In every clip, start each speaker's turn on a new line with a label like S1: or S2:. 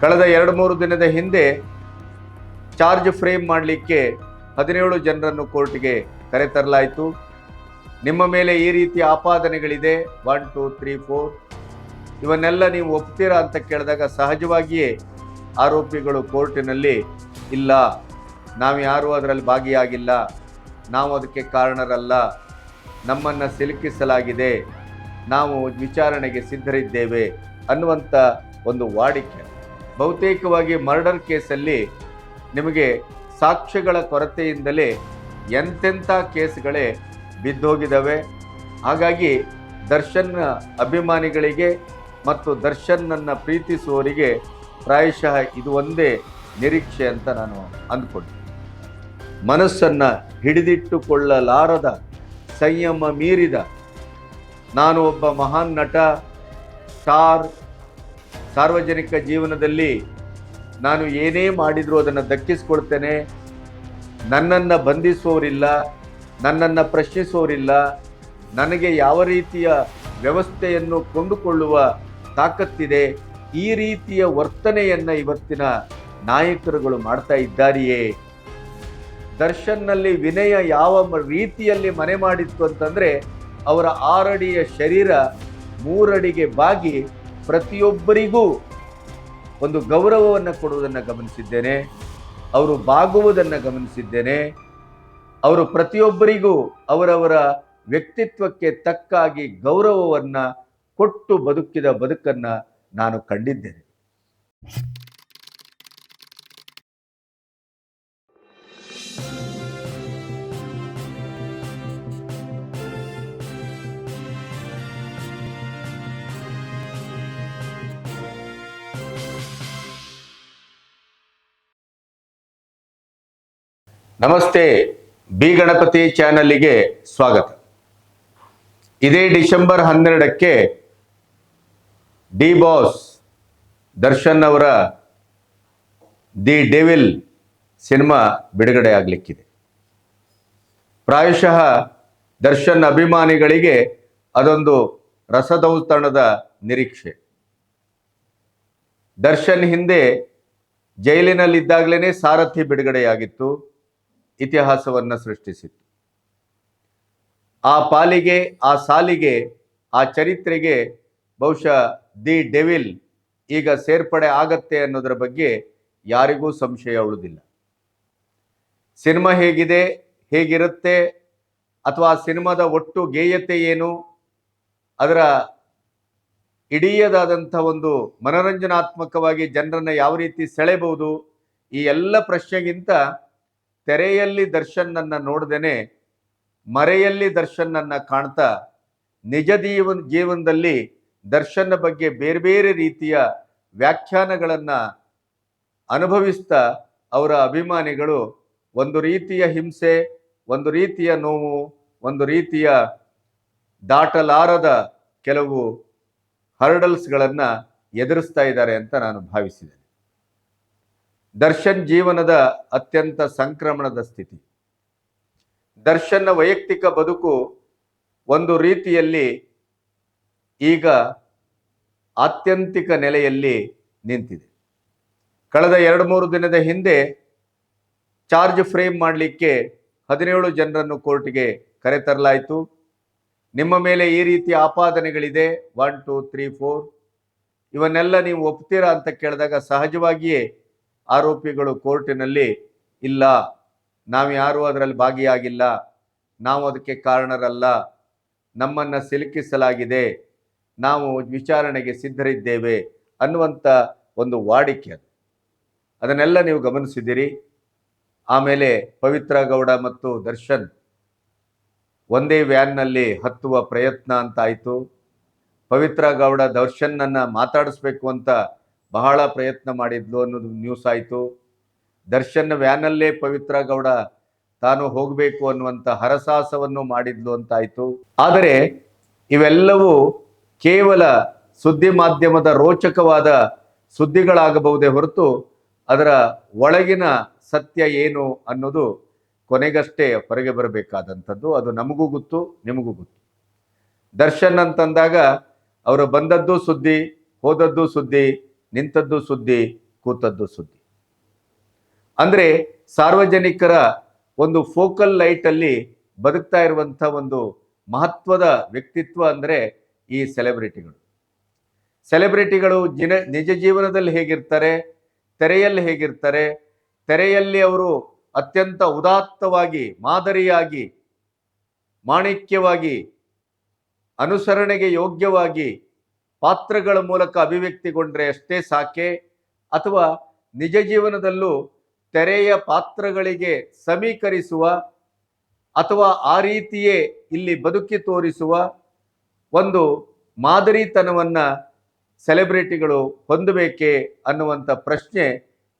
S1: ಕಳೆದ ಎರಡು ಮೂರು ದಿನದ ಹಿಂದೆ ಚಾರ್ಜ್ ಫ್ರೇಮ್ ಮಾಡಲಿಕ್ಕೆ ಹದಿನೇಳು ಜನರನ್ನು ಕೋರ್ಟ್ಗೆ ಕರೆತರಲಾಯಿತು ನಿಮ್ಮ ಮೇಲೆ ಈ ರೀತಿ ಆಪಾದನೆಗಳಿದೆ. One, two, three, four. ಇವನ್ನೆಲ್ಲ ನೀವು ಒಪ್ತೀರಾ ಅಂತ ಕೇಳಿದಾಗ ಸಹಜವಾಗಿಯೇ ಆರೋಪಿಗಳು ಕೋರ್ಟಿನಲ್ಲಿ ಇಲ್ಲ. ನಾವು ಯಾರೂ ಅದರಲ್ಲಿ ಭಾಗಿಯಾಗಿಲ್ಲ. ನಾವು ಅದಕ್ಕೆ ಕಾರಣರಲ್ಲ. ನಮ್ಮನ್ನು ಸಿಲುಕಿಸಲಾಗಿದೆ. ನಾವು ವಿಚಾರಣೆಗೆ ಸಿದ್ಧರಿದ್ದೇವೆ ಅನ್ನುವಂಥ ಒಂದು ವಾಡಿಕೆ. ಬಹುತೇಕವಾಗಿ ಮರ್ಡರ್ ಕೇಸಲ್ಲಿ ನಿಮಗೆ ಸಾಕ್ಷ್ಯಗಳ ಕೊರತೆಯಿಂದಲೇ ಎಂತೆಂಥ ಕೇಸ್ಗಳೇ ಬಿದ್ದೋಗಿದ್ದಾವೆ. ಹಾಗಾಗಿ ದರ್ಶನ್ ಅಭಿಮಾನಿಗಳಿಗೆ ಮತ್ತು ದರ್ಶನ್ನನ್ನು ಪ್ರೀತಿಸುವವರಿಗೆ ಪ್ರಾಯಶಃ ಇದು ಒಂದೇ ನಿರೀಕ್ಷೆ ಅಂತ ನಾನು ಅಂದ್ಕೊಂಡೆ ಮನಸ್ಸನ್ನು ಹಿಡಿದಿಟ್ಟುಕೊಳ್ಳಲಾರದ ಸಂಯಮ ಮೀರಿದ ನಾನು ಒಬ್ಬ ಮಹಾನ್ ನಟ ಸ್ಟಾರ್ ಸಾರ್ವಜನಿಕ ಜೀವನದಲ್ಲಿ ನಾನು ಏನೇ ಮಾಡಿದರೂ ಅದನ್ನು ದಕ್ಕಿಸ್ಕೊಳ್ತೇನೆ. ನನ್ನನ್ನು ಬಂಧಿಸುವವರಿಲ್ಲ ನನ್ನನ್ನು ಪ್ರಶ್ನಿಸುವವರಿಲ್ಲ ನನಗೆ ಯಾವ ರೀತಿಯ ವ್ಯವಸ್ಥೆಯನ್ನು ಕೊಂಡುಕೊಳ್ಳುವ ತಾಕತ್ತಿದೆ, ಈ ರೀತಿಯ ವರ್ತನೆಯನ್ನು ಇವತ್ತಿನ ನಾಯಕರುಗಳು ಮಾಡ್ತಾ ಇದ್ದಾರೆಯೇ? ದರ್ಶನ್ನಲ್ಲಿ ವಿನಯ ಯಾವ ರೀತಿಯಲ್ಲಿ ಮನೆ ಮಾಡಿತ್ತು ಅಂತಂದರೆ, ಅವರ ಆರಡಿಯ ಶರೀರ ಮೂರಡಿಗೆ ಬಾಗಿ ಪ್ರತಿಯೊಬ್ಬರಿಗೂ ಒಂದು ಗೌರವವನ್ನು ಕೊಡುವುದನ್ನು ಗಮನಿಸಿದ್ದೇನೆ, ಅವರು ಬಾಗುವುದನ್ನು ಗಮನಿಸಿದ್ದೇನೆ, ಅವರು ಪ್ರತಿಯೊಬ್ಬರಿಗೂ ಅವರವರ ವ್ಯಕ್ತಿತ್ವಕ್ಕೆ ತಕ್ಕಾಗಿ ಗೌರವವನ್ನು ಕೊಟ್ಟು ಬದುಕಿದ ಬದುಕನ್ನು ನಾನು ಕಂಡಿದ್ದೇನೆ. ನಮಸ್ತೆ, ಬಿ ಗಣಪತಿ ಚಾನಲ್ಲಿಗೆ ಸ್ವಾಗತ. ಇದೇ ಡಿಸೆಂಬರ್ ಹನ್ನೆರಡಕ್ಕೆ ಡಿ ಬಾಸ್ ದರ್ಶನ್ ಅವರ ದಿ ಡೆವಿಲ್ ಸಿನಿಮಾ ಬಿಡುಗಡೆ ಆಗಲಿಕ್ಕಿದೆ ಪ್ರಾಯಶಃ ದರ್ಶನ್ ಅಭಿಮಾನಿಗಳಿಗೆ ಅದೊಂದು ರಸದೌತಣದ ನಿರೀಕ್ಷೆ. ದರ್ಶನ್ ಹಿಂದೆ ಜೈಲಿನಲ್ಲಿದ್ದಾಗಲೇ ಸಾರಥಿ ಬಿಡುಗಡೆಯಾಗಿತ್ತು. ಇತಿಹಾಸವನ್ನು ಸೃಷ್ಟಿಸಿತ್ತು. ಆ ಪಾಲಿಗೆ, ಆ ಸಾಲಿಗೆ, ಆ ಚರಿತ್ರೆಗೆ ಬಹುಶಃ ದಿ ಡೆವಿಲ್ ಈಗ ಸೇರ್ಪಡೆ ಆಗತ್ತೆ ಅನ್ನೋದರ ಬಗ್ಗೆ ಯಾರಿಗೂ ಸಂಶಯ ಉಳಿದಿಲ್ಲ. ಸಿನಿಮಾ ಹೇಗಿದೆ, ಹೇಗಿರುತ್ತೆ, ಅಥವಾ ಆ ಸಿನಿಮಾದ ಒಟ್ಟು ಗೇಯತೆ ಏನು, ಅದರ ಇಡೀಯದಾದಂಥ ಒಂದು ಮನರಂಜನಾತ್ಮಕವಾಗಿ ಜನರನ್ನು ಯಾವ ರೀತಿ ಸೆಳೆಬಹುದು, ಈ ಎಲ್ಲ ಪ್ರಶ್ನೆಗಿಂತ ತೆರೆಯಲ್ಲಿ ದರ್ಶನನ್ನ ನೋಡ್ದೇನೆ, ಮರೆಯಲ್ಲಿ ದರ್ಶನನ್ನ ಕಾಣ್ತಾ, ನಿಜ ಜೀವನ, ಜೀವನದಲ್ಲಿ ದರ್ಶನ ಬಗ್ಗೆ ಬೇರೆ ಬೇರೆ ರೀತಿಯ ವ್ಯಾಖ್ಯಾನಗಳನ್ನ ಅನುಭವಿಸ್ತಾ, ಅವರ ಅಭಿಮಾನಿಗಳು ಒಂದು ರೀತಿಯ ಹಿಂಸೆ, ಒಂದು ರೀತಿಯ ನೋವು, ಒಂದು ರೀತಿಯ ದಾಟಲಾರದ ಕೆಲವು ಹರ್ಡಲ್ಸ್ಗಳನ್ನು ಎದುರಿಸ್ತಾ ಇದ್ದಾರೆ ಅಂತ ನಾನು ಭಾವಿಸಿದ್ದೇನೆ ದರ್ಶನ್ ಜೀವನದ ಅತ್ಯಂತ ಸಂಕ್ರಮಣದ ಸ್ಥಿತಿ. ದರ್ಶನ್ನ ವೈಯಕ್ತಿಕ ಬದುಕು ಒಂದು ರೀತಿಯಲ್ಲಿ ಈಗ ಆತ್ಯಂತಿಕ ನೆಲೆಯಲ್ಲಿ ನಿಂತಿದೆ. ಕಳೆದ ಎರಡು ಮೂರು ದಿನದ ಹಿಂದೆ ಚಾರ್ಜ್ ಫ್ರೇಮ್ ಮಾಡಲಿಕ್ಕೆ ಹದಿನೇಳು ಜನರನ್ನು ಕೋರ್ಟ್ಗೆ ಕರೆತರಲಾಯಿತು ನಿಮ್ಮ ಮೇಲೆ ಈ ರೀತಿ ಆಪಾದನೆಗಳಿದೆ ಒನ್ ಟೂ ತ್ರೀ ಫೋರ್ ಇವನ್ನೆಲ್ಲ ನೀವು ಒಪ್ತೀರಾ ಅಂತ ಕೇಳಿದಾಗ ಸಹಜವಾಗಿಯೇ ಆರೋಪಿಗಳು ಕೋರ್ಟಿನಲ್ಲಿ ಇಲ್ಲ, ನಾವು ಯಾರೂ ಅದರಲ್ಲಿ ಭಾಗಿಯಾಗಿಲ್ಲ, ನಾವು ಅದಕ್ಕೆ ಕಾರಣರಲ್ಲ, ನಮ್ಮನ್ನು ಸಿಲುಕಿಸಲಾಗಿದೆ, ನಾವು ವಿಚಾರಣೆಗೆ ಸಿದ್ಧರಿದ್ದೇವೆ ಅನ್ನುವಂಥ ಒಂದು ವಾಡಿಕೆ ಅದು. ಅದನ್ನೆಲ್ಲ ನೀವು ಗಮನಿಸಿದ್ದೀರಿ. ಆಮೇಲೆ ಪವಿತ್ರ ಗೌಡ ಮತ್ತು ದರ್ಶನ್ ಒಂದೇ ವ್ಯಾನ್ನಲ್ಲಿ ಹತ್ತುವ ಪ್ರಯತ್ನ ಅಂತ ಆಯಿತು. ಪವಿತ್ರ ಗೌಡ ದರ್ಶನ್ನನ್ನು ಮಾತಾಡಿಸ್ಬೇಕು ಅಂತ ಬಹಳ ಪ್ರಯತ್ನ ಮಾಡಿದ್ಲು ಅನ್ನೋದು ನ್ಯೂಸ್ ಆಯಿತು. ದರ್ಶನ್ ವ್ಯಾನಲ್ಲೇ ಪವಿತ್ರ ಗೌಡ ತಾನು ಹೋಗಬೇಕು ಅನ್ನುವಂಥ ಹರಸಾಹಸವನ್ನು ಮಾಡಿದ್ಲು ಅಂತಾಯಿತು. ಆದರೆ ಇವೆಲ್ಲವೂ ಕೇವಲ ಸುದ್ದಿ ಮಾಧ್ಯಮದ ರೋಚಕವಾದ ಸುದ್ದಿಗಳಾಗಬಹುದೇ ಹೊರತು ಅದರ ಒಳಗಿನ ಸತ್ಯ ಏನು ಅನ್ನೋದು ಕೊನೆಗಷ್ಟೇ ಹೊರಗೆ ಬರಬೇಕಾದಂಥದ್ದು. ಅದು ನಮಗೂ ಗೊತ್ತು, ನಿಮಗೂ ಗೊತ್ತು. ದರ್ಶನ್ ಅಂತಂದಾಗ, ಅವರು ಬಂದದ್ದು ಸುದ್ದಿ, ಹೋದದ್ದು ಸುದ್ದಿ ನಿಂತದ್ದು ಸುದ್ದಿ, ಕೂತದ್ದು ಸುದ್ದಿ. ಅಂದ್ರೆ ಸಾರ್ವಜನಿಕರ ಒಂದು ಫೋಕಲ್ ಲೈಟ್ ಅಲ್ಲಿ ಬದುಕ್ತಾ ಇರುವಂಥ ಒಂದು ಮಹತ್ವದ ವ್ಯಕ್ತಿತ್ವ ಅಂದ್ರೆ ಈ ಸೆಲೆಬ್ರಿಟಿಗಳು. ಸೆಲೆಬ್ರಿಟಿಗಳು ಜಿನ, ನಿಜ ಜೀವನದಲ್ಲಿ ಹೇಗಿರ್ತಾರೆ, ತೆರೆಯಲ್ಲಿ ಹೇಗಿರ್ತಾರೆ, ತೆರೆಯಲ್ಲಿ ಅವರು ಅತ್ಯಂತ ಉದಾತ್ತವಾಗಿ, ಮಾದರಿಯಾಗಿ, ಮಾಣಿಕ್ಯವಾಗಿ, ಅನುಸರಣೆಗೆ ಯೋಗ್ಯವಾಗಿ ಪಾತ್ರಗಳ ಮೂಲಕ ಅಭಿವ್ಯಕ್ತಿಗೊಂಡ್ರೆ ಅಷ್ಟೇ ಸಾಕೆ? ಅಥವಾ ನಿಜ ಜೀವನದಲ್ಲೂ ತೆರೆಯ ಪಾತ್ರಗಳಿಗೆ ಸಮೀಕರಿಸುವ ಅಥವಾ ಆ ರೀತಿಯೇ ಇಲ್ಲಿ ಬದುಕಿ ತೋರಿಸುವ ಒಂದು ಮಾದರಿತನವನ್ನು ಸೆಲೆಬ್ರಿಟಿಗಳು ಹೊಂದಬೇಕೇ ಅನ್ನುವಂಥ ಪ್ರಶ್ನೆ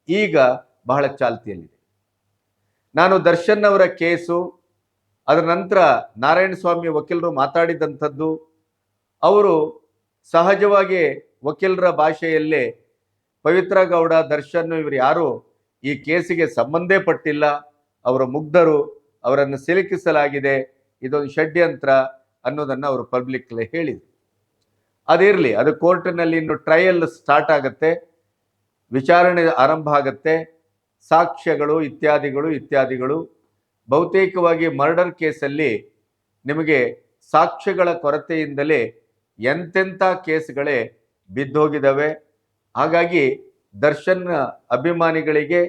S1: ಈಗ ಬಹಳ ಚಾಲ್ತಿಯಲ್ಲಿದೆ. ನಾನು ದರ್ಶನ್ ಅವರ ಕೇಸು, ಅದರ ನಂತರ ನಾರಾಯಣ ಸ್ವಾಮಿ ವಕೀಲರು ಮಾತಾಡಿದಂಥದ್ದು, ಅವರು ಸಹಜವಾಗಿ ವಕೀಲರ ಭಾಷೆಯಲ್ಲಿ ಪವಿತ್ರ ಗೌಡ, ದರ್ಶನ್ ಇವರು ಯಾರು ಈ ಕೇಸಿಗೆ ಸಂಬಂಧೇ ಪಟ್ಟಿಲ್ಲ. ಅವರ ಮುಗ್ಧರು, ಅವರನ್ನು ಸಿಲುಕಿಸಲಾಗಿದೆ. ಇದೊಂದು ಷಡ್ಯಂತ್ರ ಅನ್ನೋದನ್ನು ಅವರು ಪಬ್ಲಿಕ್ ಹೇಳಿದರು. ಅದಿರಲಿ, ಅದು ಕೋರ್ಟಿನಲ್ಲಿ ಇನ್ನು ಟ್ರಯಲ್ ಸ್ಟಾರ್ಟ್ ಆಗುತ್ತೆ, ವಿಚಾರಣೆ ಆರಂಭ ಆಗುತ್ತೆ. ಸಾಕ್ಷ್ಯಗಳು, ಇತ್ಯಾದಿಗಳು ಇತ್ಯಾದಿಗಳು. ಬಹುತೇಕವಾಗಿ ಮರ್ಡರ್ ಕೇಸಲ್ಲಿ ನಿಮಗೆ ಸಾಕ್ಷ್ಯಗಳ ಕೊರತೆಯಿಂದಲೇ ಎಂತೆಂಥ ಕೇಸ್ಗಳೇ ಬಿದ್ದೋಗಿದ್ದಾವೆ ಹಾಗಾಗಿ ದರ್ಶನ್ ಅಭಿಮಾನಿಗಳಿಗೆ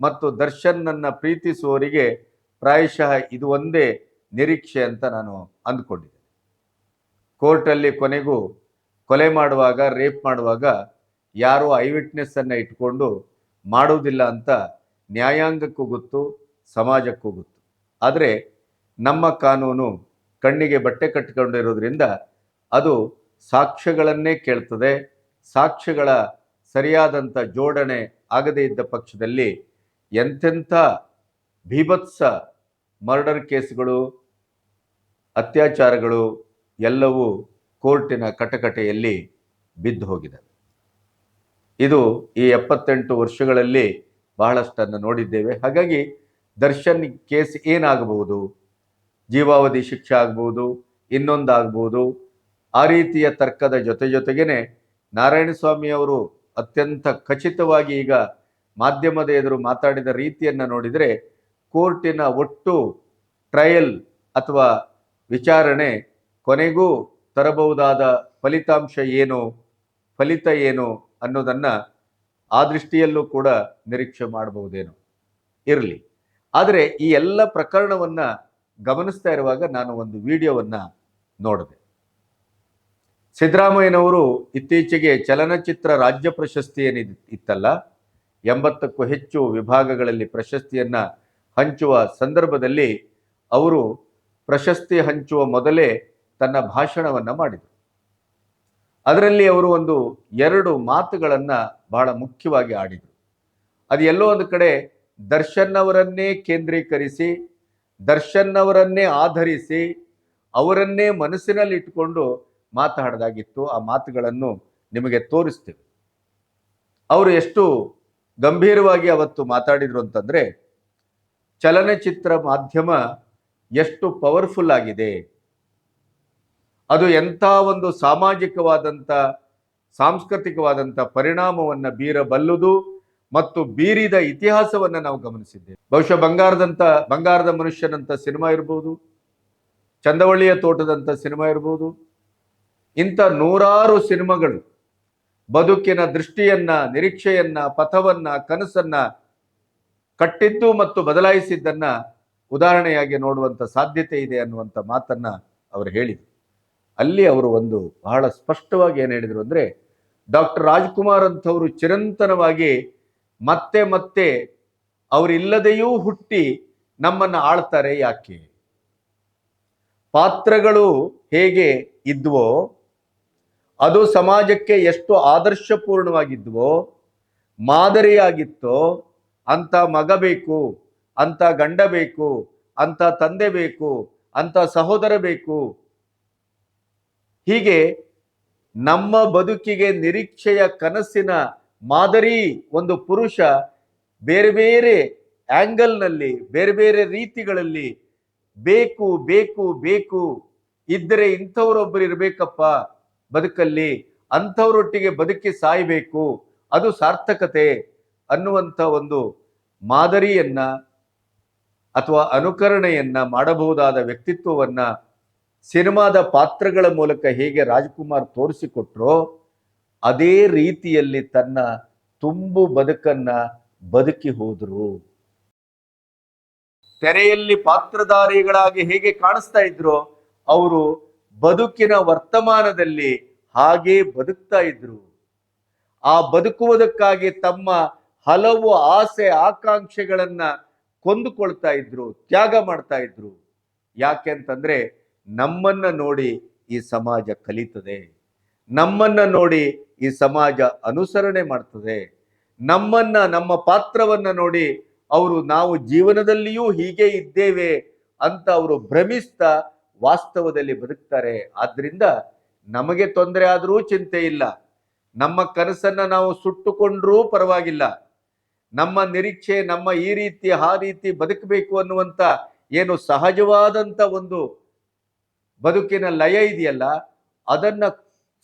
S1: ಮತ್ತು ದರ್ಶನ್ನನ್ನು ಪ್ರೀತಿಸುವವರಿಗೆ ಪ್ರಾಯಶಃ ಇದು ಒಂದೇ ನಿರೀಕ್ಷೆ ಅಂತ ನಾನು ಅಂದ್ಕೊಂಡಿದ್ದೆ ಕೋರ್ಟಲ್ಲಿ ಕೊನೆಗೂ ಕೊಲೆ ಮಾಡುವಾಗ, ರೇಪ್ ಮಾಡುವಾಗ ಯಾರೋ ಐ ವಿಟ್ನೆಸ್ಸನ್ನು ಇಟ್ಕೊಂಡು ಮಾಡುವುದಿಲ್ಲ ಅಂತ ನ್ಯಾಯಾಂಗಕ್ಕೂ ಗೊತ್ತು, ಸಮಾಜಕ್ಕೂ ಗೊತ್ತು. ಆದರೆ ನಮ್ಮ ಕಾನೂನು ಕಣ್ಣಿಗೆ ಬಟ್ಟೆ ಕಟ್ಟಿಕೊಂಡಿರೋದ್ರಿಂದ ಅದು ಸಾಕ್ಷ್ಯಗಳನ್ನೇ ಕೇಳ್ತದೆ. ಸಾಕ್ಷ್ಯಗಳ ಸರಿಯಾದಂಥ ಜೋಡಣೆ ಆಗದೇ ಇದ್ದ ಪಕ್ಷದಲ್ಲಿ ಎಂತೆಂಥ ಭೀಭತ್ಸ ಮರ್ಡರ್ ಕೇಸ್ಗಳು, ಅತ್ಯಾಚಾರಗಳು ಎಲ್ಲವೂ ಕೋರ್ಟಿನ ಕಟಕಟೆಯಲ್ಲಿ ಬಿದ್ದು ಹೋಗಿದೆ. ಇದು ಈ ಎಪ್ಪತ್ತೆಂಟು ವರ್ಷಗಳಲ್ಲಿ ಬಹಳಷ್ಟನ್ನು ನೋಡಿದ್ದೇವೆ. ಹಾಗಾಗಿ ದರ್ಶನ್ ಕೇಸ್ ಏನಾಗಬಹುದು, ಜೀವಾವಧಿ ಶಿಕ್ಷೆ ಆಗ್ಬೋದು ಇನ್ನೊಂದಾಗ್ಬೋದು ಆ ರೀತಿಯ ತರ್ಕದ ಜೊತೆ ಜೊತೆಗೇನೆ ನಾರಾಯಣಸ್ವಾಮಿ ಅವರು ಅತ್ಯಂತ ಖಚಿತವಾಗಿ ಈಗ ಮಾಧ್ಯಮದ ಎದುರು ಮಾತಾಡಿದ ರೀತಿಯನ್ನು ನೋಡಿದರೆ ಕೋರ್ಟಿನ ಒಟ್ಟು ಟ್ರಯಲ್ ಅಥವಾ ವಿಚಾರಣೆ ಕೊನೆಗೂ ತರಬಹುದಾದ ಫಲಿತಾಂಶ ಏನು, ಫಲಿತ ಏನು ಅನ್ನೋದನ್ನು ಆ ದೃಷ್ಟಿಯಲ್ಲೂ ಕೂಡ ನಿರೀಕ್ಷೆ ಮಾಡಬಹುದೇನೋ. ಇರಲಿ. ಆದರೆ ಈ ಎಲ್ಲ ಪ್ರಕರಣವನ್ನು ಗಮನಿಸ್ತಾ ಇರುವಾಗ ನಾನು ಒಂದು ವಿಡಿಯೋವನ್ನು ನೋಡಿದೆ. ಸಿದ್ದರಾಮಯ್ಯನವರು ಇತ್ತೀಚೆಗೆ ಚಲನಚಿತ್ರ ರಾಜ್ಯ ಪ್ರಶಸ್ತಿ ಏನಿದ್ ಇತ್ತಲ್ಲ ಎಂಬತ್ತಕ್ಕೂ ಹೆಚ್ಚು ವಿಭಾಗಗಳಲ್ಲಿ ಪ್ರಶಸ್ತಿಯನ್ನು ಹಂಚುವ ಸಂದರ್ಭದಲ್ಲಿ ಅವರು ಪ್ರಶಸ್ತಿ ಹಂಚುವ ಮೊದಲೇ ತನ್ನ ಭಾಷಣವನ್ನು ಮಾಡಿದರು. ಅದರಲ್ಲಿ ಅವರು ಒಂದು ಎರಡು ಮಾತುಗಳನ್ನು ಬಹಳ ಮುಖ್ಯವಾಗಿ ಆಡಿದರು. ಅದು ಎಲ್ಲೋ ಒಂದು ಕಡೆ ದರ್ಶನ್ ಅವರನ್ನೇ ಕೇಂದ್ರೀಕರಿಸಿ, ದರ್ಶನ್ ಅವರನ್ನೇ ಆಧರಿಸಿ, ಅವರನ್ನೇ ಮನಸ್ಸಿನಲ್ಲಿ ಇಟ್ಕೊಂಡು ಮಾತಾಡದಾಗಿತ್ತು ಆ ಮಾತುಗಳನ್ನು ನಿಮಗೆ ತೋರಿಸ್ತೇವೆ. ಅವರು ಎಷ್ಟು ಗಂಭೀರವಾಗಿ ಅವತ್ತು ಮಾತಾಡಿದರು ಅಂತಂದ್ರೆ, ಚಲನಚಿತ್ರ ಮಾಧ್ಯಮ ಎಷ್ಟು ಪವರ್ಫುಲ್ ಆಗಿದೆ. ಅದು ಎಂಥ ಒಂದು ಸಾಮಾಜಿಕವಾದಂಥ, ಸಾಂಸ್ಕೃತಿಕವಾದಂಥ ಪರಿಣಾಮವನ್ನ ಬೀರಬಲ್ಲುದು ಮತ್ತು ಬೀರಿದ ಇತಿಹಾಸವನ್ನ ನಾವು ಗಮನಿಸಿದ್ದೇವೆ. ಬಹುಶಃ ಬಂಗಾರದಂತ ಬಂಗಾರದ ಮನುಷ್ಯನಂತ ಸಿನಿಮಾ ಇರ್ಬೋದು, ಚಂದವಳ್ಳಿಯ ತೋಟದಂತ ಸಿನಿಮಾ ಇರ್ಬೋದು ಇಂಥ ನೂರಾರು ಸಿನಿಮಾಗಳು ಬದುಕಿನ ದೃಷ್ಟಿಯನ್ನ, ನಿರೀಕ್ಷೆಯನ್ನ, ಪಥವನ್ನ, ಕನಸನ್ನ ಕಟ್ಟಿದ್ದು ಮತ್ತು ಬದಲಾಯಿಸಿದ್ದನ್ನ ಉದಾಹರಣೆಯಾಗಿ ನೋಡುವಂತ ಸಾಧ್ಯತೆ ಇದೆ ಅನ್ನುವಂಥ ಮಾತನ್ನ ಅವರು ಹೇಳಿದರು. ಅಲ್ಲಿ ಅವರು ಒಂದು ಬಹಳ ಸ್ಪಷ್ಟವಾಗಿ ಏನು ಹೇಳಿದರು ಅಂದ್ರೆ, ಡಾಕ್ಟರ್ ರಾಜ್ಕುಮಾರ್ ಅಂತವರು ಚಿರಂತನವಾಗಿ ಮತ್ತೆ ಮತ್ತೆ ಅವರಿಲ್ಲದೆಯೂ ಹುಟ್ಟಿ ನಮ್ಮನ್ನ ಆಳ್ತಾರೆ ಯಾಕೆ? ಪಾತ್ರಗಳು ಹೇಗೆ ಇದ್ವೋ ಅದು ಸಮಾಜಕ್ಕೆ ಎಷ್ಟು ಆದರ್ಶಪೂರ್ಣವಾಗಿದ್ವೋ, ಮಾದರಿಯಾಗಿತ್ತೋ ಅಂತ ಮಗ ಬೇಕು ಅಂತ ಗಂಡ ಬೇಕು ಅಂತ ತಂದೆ ಬೇಕು ಅಂತ ಸಹೋದರ ಬೇಕು. ಹೀಗೆ ನಮ್ಮ ಬದುಕಿಗೆ ನಿರೀಕ್ಷೆಯ ಕನಸಿನ ಮಾದರಿ ಒಂದು ಪುರುಷ ಬೇರೆ ಬೇರೆ ಆಂಗಲ್ನಲ್ಲಿ, ಬೇರೆ ಬೇರೆ ರೀತಿಗಳಲ್ಲಿ ಬೇಕು ಬೇಕು ಬೇಕು, ಇದ್ದರೆ ಇಂಥವ್ರೊಬ್ಬರು ಇರಬೇಕಪ್ಪ. ಬದುಕಲ್ಲಿ ಅಂಥವರೊಟ್ಟಿಗೆ ಬದುಕಿ ಸಾಯಬೇಕು, ಅದು ಸಾರ್ಥಕತೆ ಅನ್ನುವಂಥ ಒಂದು ಮಾದರಿಯನ್ನ ಅಥವಾ ಅನುಕರಣೆಯನ್ನ ಮಾಡಬಹುದಾದ ವ್ಯಕ್ತಿತ್ವವನ್ನ ಸಿನಿಮಾದ ಪಾತ್ರಗಳ ಮೂಲಕ ಹೇಗೆ ರಾಜ್ಕುಮಾರ್ ತೋರಿಸಿಕೊಟ್ರೋ ಅದೇ ರೀತಿಯಲ್ಲಿ ತನ್ನ ತುಂಬು ಬದುಕನ್ನ ಬದುಕಿ ಹೋದ್ರು. ತೆರೆಯಲ್ಲಿ ಪಾತ್ರಧಾರಿಗಳಾಗಿ ಹೇಗೆ ಕಾಣಿಸ್ತಾ ಇದ್ರು, ಅವರು ಬದುಕಿನ ವರ್ತಮಾನದಲ್ಲಿ ಹಾಗೇ ಬದುಕ್ತಾ ಇದ್ರು. ಆ ಬದುಕುವುದಕ್ಕಾಗಿ ತಮ್ಮ ಹಲವು ಆಸೆ ಆಕಾಂಕ್ಷೆಗಳನ್ನ ಕೊಂದುಕೊಳ್ತಾ ಇದ್ರು, ತ್ಯಾಗ ಮಾಡ್ತಾ ಇದ್ರು. ಯಾಕೆ ಅಂತಂದ್ರೆ ನಮ್ಮನ್ನ ನೋಡಿ ಈ ಸಮಾಜ ಕಲಿತದೆ. ನಮ್ಮನ್ನ ನೋಡಿ ಈ ಸಮಾಜ ಅನುಸರಣೆ ಮಾಡ್ತದೆ. ನಮ್ಮನ್ನ, ನಮ್ಮ ಪಾತ್ರವನ್ನ ನೋಡಿ ಅವರು ನಾವು ಜೀವನದಲ್ಲಿಯೂ ಹೀಗೆ ಇದ್ದೇವೆ ಅಂತ ಅವರು ಭ್ರಮಿಸ್ತಾ ವಾಸ್ತವದಲ್ಲಿ ಬದುಕ್ತಾರೆ. ಆದ್ರಿಂದ ನಮಗೆ ತೊಂದರೆ ಆದರೂ ಚಿಂತೆ ಇಲ್ಲ. ನಮ್ಮ ಕನಸನ್ನ ನಾವು ಸುಟ್ಟುಕೊಂಡ್ರೂ ಪರವಾಗಿಲ್ಲ. ನಮ್ಮ ನಿರೀಕ್ಷೆ, ನಮ್ಮ ಈ ರೀತಿ, ಆ ರೀತಿ ಬದುಕಬೇಕು ಅನ್ನುವಂತ ಏನು ಸಹಜವಾದಂತ ಒಂದು ಬದುಕಿನ ಲಯ ಇದೆಯಲ್ಲ, ಅದನ್ನ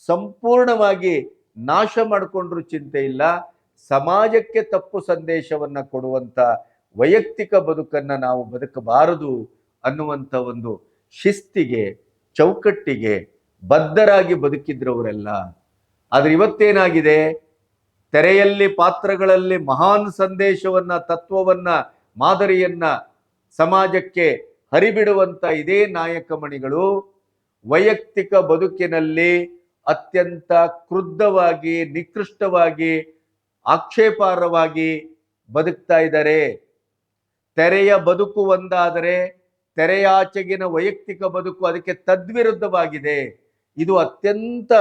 S1: ಸಂಪೂರ್ಣವಾಗಿ ನಾಶ ಮಾಡಿಕೊಂಡ್ರು ಚಿಂತೆ ಇಲ್ಲ. ಸಮಾಜಕ್ಕೆ ತಪ್ಪು ಸಂದೇಶವನ್ನ ಕೊಡುವಂತ ವೈಯಕ್ತಿಕ ಬದುಕನ್ನ ನಾವು ಬದುಕಬಾರದು ಅನ್ನುವಂತ ಒಂದು ಶಿಸ್ತಿಗೆ, ಚೌಕಟ್ಟಿಗೆ ಬದ್ಧರಾಗಿ ಬದುಕಿದ್ರವರೆಲ್ಲ, ಆದ್ರೆ ಇವತ್ತೇನಾಗಿದೆ? ತೆರೆಯಲ್ಲಿ ಪಾತ್ರಗಳಲ್ಲಿ ಮಹಾನ್ ಸಂದೇಶವನ್ನ, ತತ್ವವನ್ನ, ಮಾದರಿಯನ್ನ ಸಮಾಜಕ್ಕೆ ಹರಿಬಿಡುವಂತ ಇದೇ ನಾಯಕಮಣಿಗಳು ವೈಯಕ್ತಿಕ ಬದುಕಿನಲ್ಲಿ ಅತ್ಯಂತ ಕ್ರುದ್ಧವಾಗಿ, ನಿಕೃಷ್ಟವಾಗಿ, ಆಕ್ಷೇಪಾರ್ಹವಾಗಿ ಬದುಕ್ತಾ ಇದ್ದಾರೆ. ತೆರೆಯ ಬದುಕು ಒಂದಾದರೆ ತೆರೆಯಾಚೆಗಿನ ವೈಯಕ್ತಿಕ ಬದುಕು ಅದಕ್ಕೆ ತದ್ವಿರುದ್ಧವಾಗಿದೆ. ಇದು ಅತ್ಯಂತ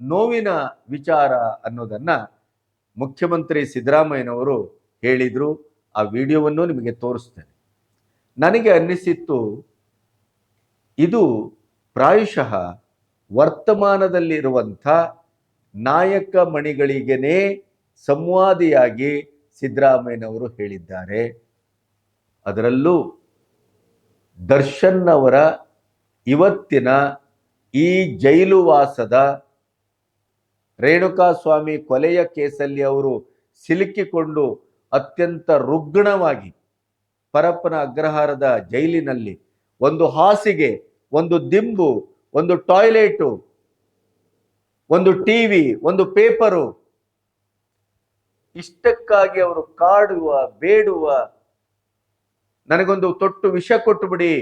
S1: ನೋವಿನ ವಿಚಾರ ಅನ್ನೋದನ್ನ ಮುಖ್ಯಮಂತ್ರಿ ಸಿದ್ದರಾಮಯ್ಯನವರು ಹೇಳಿದರು. ಆ ವಿಡಿಯೋವನ್ನು ನಿಮಗೆ ತೋರಿಸ್ತೇನೆ. ನನಗೆ ಅನ್ನಿಸಿತ್ತು, ಇದು ಪ್ರಾಯಶಃ ವರ್ತಮಾನದಲ್ಲಿರುವಂಥ ನಾಯಕ ಮಣಿಗಳಿಗೇನೆ ಸಂವಾದಿಯಾಗಿ ಸಿದ್ದರಾಮಯ್ಯನವರು ಹೇಳಿದ್ದಾರೆ. ಅದರಲ್ಲೂ ದರ್ಶನ್ ಅವರ ಇವತ್ತಿನ ಈ ಜೈಲುವಾಸದ ರೇಣುಕಾಸ್ವಾಮಿ ಕೊಲೆಯ ಕೇಸಲ್ಲಿ ಅವರು ಸಿಲುಕಿಕೊಂಡು ಅತ್ಯಂತ ರುಗ್ಣವಾಗಿ ಪರಪ್ಪನ ಅಗ್ರಹಾರದ ಜೈಲಿನಲ್ಲಿ ಒಂದು ಹಾಸಿಗೆ, ಒಂದು ದಿಂಬು, ಒಂದು ಟಾಯ್ಲೆಟು, ಒಂದು ಟಿವಿ, ಒಂದು ಪೇಪರು, ಇಷ್ಟಕ್ಕಾಗಿ ಅವರು ಕಾಡುವ, ಬೇಡುವ ನನಗೊಂದು ತೊಟ್ಟು ವಿಷ ಕೊಟ್ಟುಬಿಡಿ